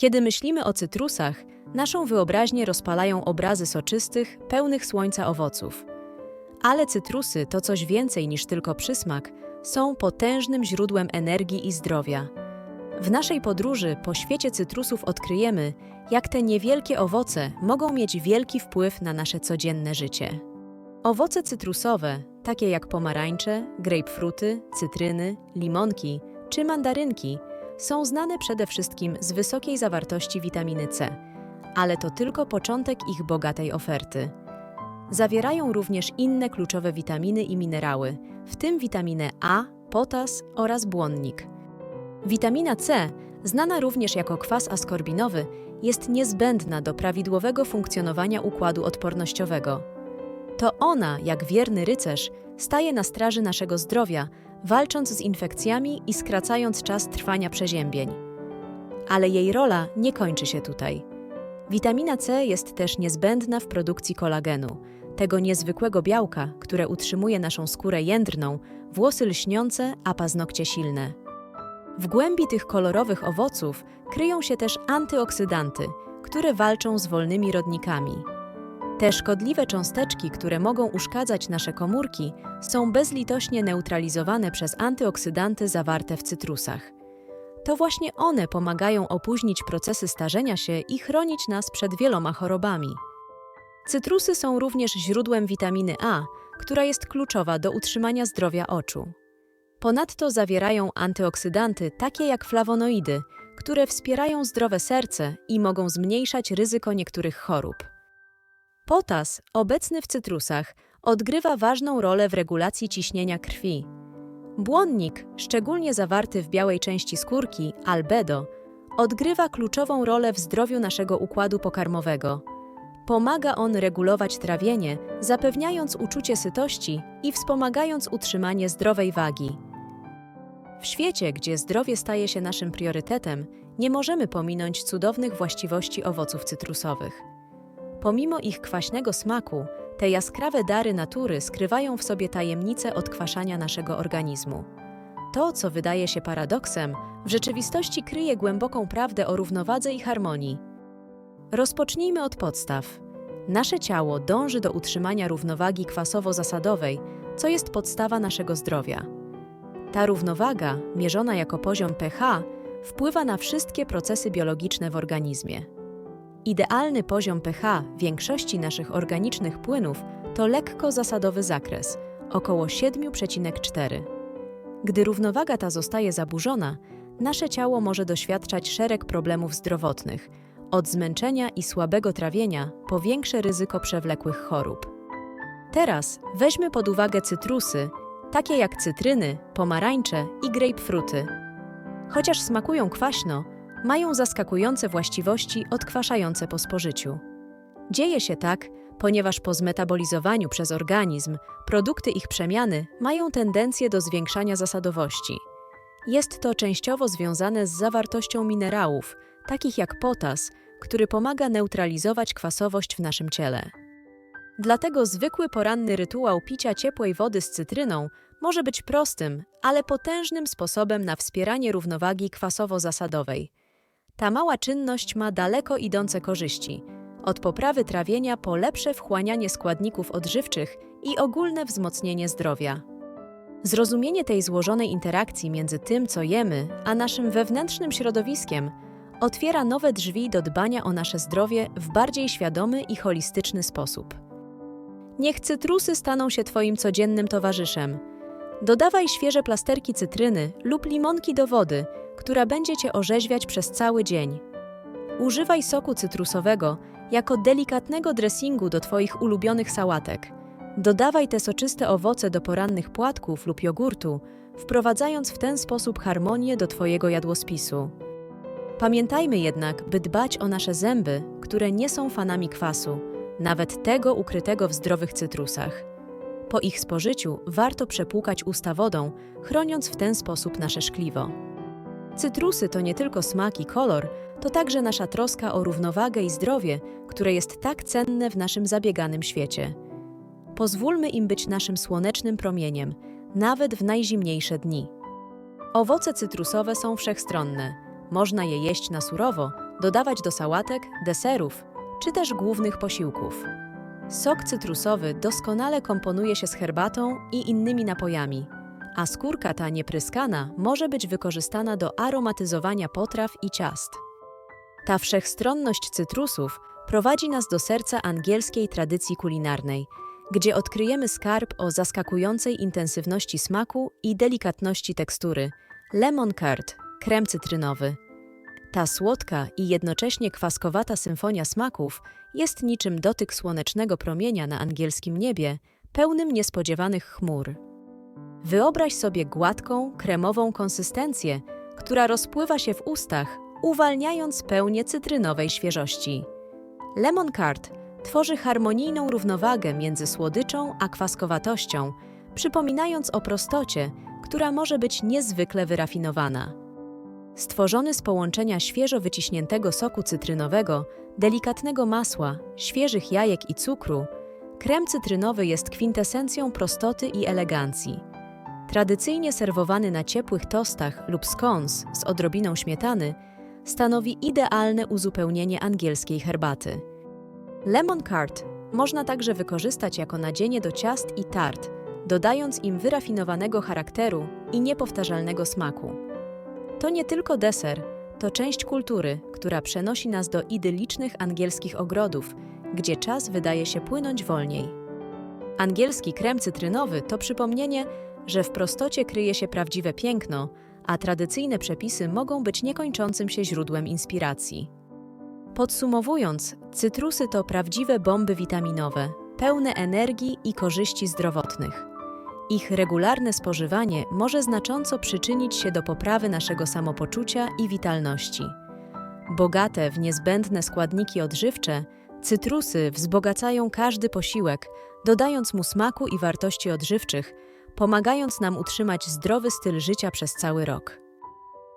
Kiedy myślimy o cytrusach, naszą wyobraźnię rozpalają obrazy soczystych, pełnych słońca owoców. Ale cytrusy to coś więcej niż tylko przysmak, są potężnym źródłem energii i zdrowia. W naszej podróży po świecie cytrusów odkryjemy, jak te niewielkie owoce mogą mieć wielki wpływ na nasze codzienne życie. Owoce cytrusowe, takie jak pomarańcze, grapefruty, cytryny, limonki czy mandarynki, są znane przede wszystkim z wysokiej zawartości witaminy C, ale to tylko początek ich bogatej oferty. Zawierają również inne kluczowe witaminy i minerały, w tym witaminę A, potas oraz błonnik. Witamina C, znana również jako kwas askorbinowy, jest niezbędna do prawidłowego funkcjonowania układu odpornościowego. To ona, jak wierny rycerz, staje na straży naszego zdrowia, walcząc z infekcjami i skracając czas trwania przeziębień. Ale jej rola nie kończy się tutaj. Witamina C jest też niezbędna w produkcji kolagenu, tego niezwykłego białka, które utrzymuje naszą skórę jędrną, włosy lśniące, a paznokcie silne. W głębi tych kolorowych owoców kryją się też antyoksydanty, które walczą z wolnymi rodnikami. Te szkodliwe cząsteczki, które mogą uszkadzać nasze komórki, są bezlitośnie neutralizowane przez antyoksydanty zawarte w cytrusach. To właśnie one pomagają opóźnić procesy starzenia się i chronić nas przed wieloma chorobami. Cytrusy są również źródłem witaminy A, która jest kluczowa do utrzymania zdrowia oczu. Ponadto zawierają antyoksydanty takie jak flawonoidy, które wspierają zdrowe serce i mogą zmniejszać ryzyko niektórych chorób. Potas, obecny w cytrusach, odgrywa ważną rolę w regulacji ciśnienia krwi. Błonnik, szczególnie zawarty w białej części skórki, albedo, odgrywa kluczową rolę w zdrowiu naszego układu pokarmowego. Pomaga on regulować trawienie, zapewniając uczucie sytości i wspomagając utrzymanie zdrowej wagi. W świecie, gdzie zdrowie staje się naszym priorytetem, nie możemy pominąć cudownych właściwości owoców cytrusowych. Pomimo ich kwaśnego smaku, te jaskrawe dary natury skrywają w sobie tajemnicę odkwaszania naszego organizmu. To, co wydaje się paradoksem, w rzeczywistości kryje głęboką prawdę o równowadze i harmonii. Rozpocznijmy od podstaw. Nasze ciało dąży do utrzymania równowagi kwasowo-zasadowej, co jest podstawa naszego zdrowia. Ta równowaga, mierzona jako poziom pH, wpływa na wszystkie procesy biologiczne w organizmie. Idealny poziom pH większości naszych organicznych płynów to lekko zasadowy zakres około 7,4. Gdy równowaga ta zostaje zaburzona, nasze ciało może doświadczać szereg problemów zdrowotnych, od zmęczenia i słabego trawienia po większe ryzyko przewlekłych chorób. Teraz weźmy pod uwagę cytrusy, takie jak cytryny, pomarańcze i grapefruty. Chociaż smakują kwaśno, mają zaskakujące właściwości odkwaszające po spożyciu. Dzieje się tak, ponieważ po zmetabolizowaniu przez organizm produkty ich przemiany mają tendencję do zwiększania zasadowości. Jest to częściowo związane z zawartością minerałów, takich jak potas, który pomaga neutralizować kwasowość w naszym ciele. Dlatego zwykły poranny rytuał picia ciepłej wody z cytryną może być prostym, ale potężnym sposobem na wspieranie równowagi kwasowo-zasadowej. Ta mała czynność ma daleko idące korzyści, od poprawy trawienia po lepsze wchłanianie składników odżywczych i ogólne wzmocnienie zdrowia. Zrozumienie tej złożonej interakcji między tym, co jemy, a naszym wewnętrznym środowiskiem otwiera nowe drzwi do dbania o nasze zdrowie w bardziej świadomy i holistyczny sposób. Niech cytrusy staną się Twoim codziennym towarzyszem. Dodawaj świeże plasterki cytryny lub limonki do wody, która będzie Cię orzeźwiać przez cały dzień. Używaj soku cytrusowego jako delikatnego dressingu do Twoich ulubionych sałatek. Dodawaj te soczyste owoce do porannych płatków lub jogurtu, wprowadzając w ten sposób harmonię do Twojego jadłospisu. Pamiętajmy jednak, by dbać o nasze zęby, które nie są fanami kwasu, nawet tego ukrytego w zdrowych cytrusach. Po ich spożyciu warto przepłukać usta wodą, chroniąc w ten sposób nasze szkliwo. Cytrusy to nie tylko smak i kolor, to także nasza troska o równowagę i zdrowie, które jest tak cenne w naszym zabieganym świecie. Pozwólmy im być naszym słonecznym promieniem, nawet w najzimniejsze dni. Owoce cytrusowe są wszechstronne. Można je jeść na surowo dodawać do sałatek, deserów czy też głównych posiłków. Sok cytrusowy doskonale komponuje się z herbatą i innymi napojami, a skórka ta niepryskana może być wykorzystana do aromatyzowania potraw i ciast. Ta wszechstronność cytrusów prowadzi nas do serca angielskiej tradycji kulinarnej, gdzie odkryjemy skarb o zaskakującej intensywności smaku i delikatności tekstury lemon curd, krem cytrynowy. Ta słodka i jednocześnie kwaskowata symfonia smaków jest niczym dotyk słonecznego promienia na angielskim niebie, pełnym niespodziewanych chmur. Wyobraź sobie gładką, kremową konsystencję, która rozpływa się w ustach, uwalniając pełnię cytrynowej świeżości. Lemon curd tworzy harmonijną równowagę między słodyczą a kwaskowatością, przypominając o prostocie, która może być niezwykle wyrafinowana. Stworzony z połączenia świeżo wyciśniętego soku cytrynowego, delikatnego masła, świeżych jajek i cukru, krem cytrynowy jest kwintesencją prostoty i elegancji. Tradycyjnie serwowany na ciepłych tostach lub scones z odrobiną śmietany, stanowi idealne uzupełnienie angielskiej herbaty. Lemon curd można także wykorzystać jako nadzienie do ciast i tart, dodając im wyrafinowanego charakteru i niepowtarzalnego smaku. To nie tylko deser, to część kultury, która przenosi nas do idylicznych angielskich ogrodów, gdzie czas wydaje się płynąć wolniej. Angielski krem cytrynowy to przypomnienie, że w prostocie kryje się prawdziwe piękno, a tradycyjne przepisy mogą być niekończącym się źródłem inspiracji. Podsumowując, cytrusy to prawdziwe bomby witaminowe, pełne energii i korzyści zdrowotnych. Ich regularne spożywanie może znacząco przyczynić się do poprawy naszego samopoczucia i witalności. Bogate w niezbędne składniki odżywcze, cytrusy wzbogacają każdy posiłek, dodając mu smaku i wartości odżywczych, pomagając nam utrzymać zdrowy styl życia przez cały rok.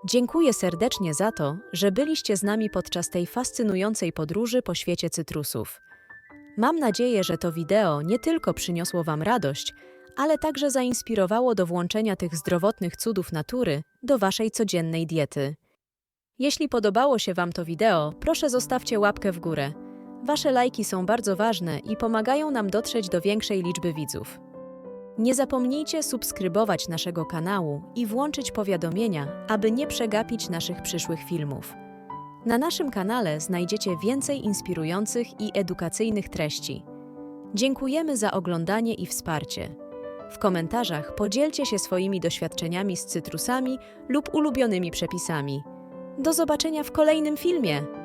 Dziękuję serdecznie za to, że byliście z nami podczas tej fascynującej podróży po świecie cytrusów. Mam nadzieję, że to wideo nie tylko przyniosło Wam radość, ale także zainspirowało do włączenia tych zdrowotnych cudów natury do Waszej codziennej diety. Jeśli podobało się Wam to wideo, proszę zostawcie łapkę w górę. Wasze lajki są bardzo ważne i pomagają nam dotrzeć do większej liczby widzów. Nie zapomnijcie subskrybować naszego kanału i włączyć powiadomienia, aby nie przegapić naszych przyszłych filmów. Na naszym kanale znajdziecie więcej inspirujących i edukacyjnych treści. Dziękujemy za oglądanie i wsparcie. W komentarzach podzielcie się swoimi doświadczeniami z cytrusami lub ulubionymi przepisami. Do zobaczenia w kolejnym filmie!